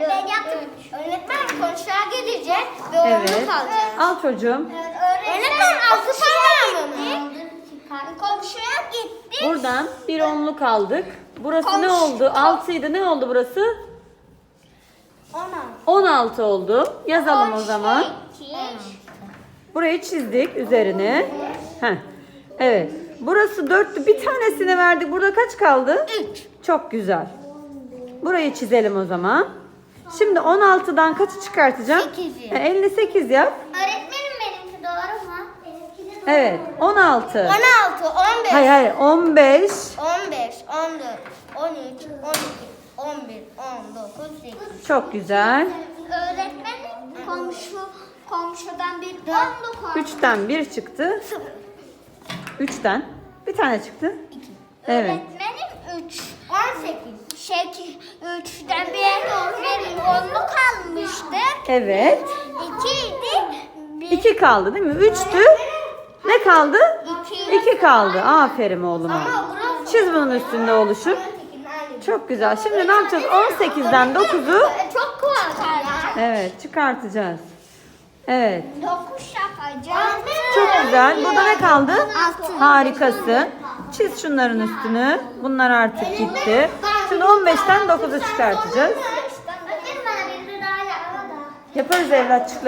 Ben yaptım. Öğretmen konuşağa gidecek ve Evet. onu kalacak. Al çocuğum. Öğretmen altı tane mı? Komşuya gitti. Buradan bir onluk aldık. Burası ne Komşu- oldu? 6'ydı. Ne oldu burası? Ona. 16 oldu. Yazalım o zaman. İki. Burayı çizdik üzerine. Heh. Evet. Burası 4'tü. Bir tanesini verdik. Burada kaç kaldı? 3. Çok güzel. Burayı çizelim o zaman. Şimdi 16'dan kaçı çıkartacağım? Sekizi. E, 58 yap. Öğretmenim benimki doğru mu? Benimki de doğru. Evet. 16. 16, 15, Hayır hayır 15. 15, 14, 13, 12, 11, 19, 8. Çok güzel. Öğretmenim komşu komşudan bir onluk var. 3'ten 1 çıktı. 3'ten bir tane çıktı. Evet. Öğretmenim 3. 18. Şey, 3'ten bir, bir onluk almıştık. Evet. 2 idi. Bir, 2 kaldı değil mi? 3'tü. Ne kaldı? iki. 2 kaldı. Aferin oğluma. Çiz bunun üstünde oluşup. Çok güzel. Şimdi ne yapacağız? 18'den 9'u Çok kolay. evet çıkartacağız. Evet. 9 yapacağız. Çok güzel. Burada ne kaldı? Altı. Harikasın. Çiz şunların üstünü. Bunlar artık gitti. Şimdi 15'ten 9'u çıkartacağız. Yaparız evlatçıkları.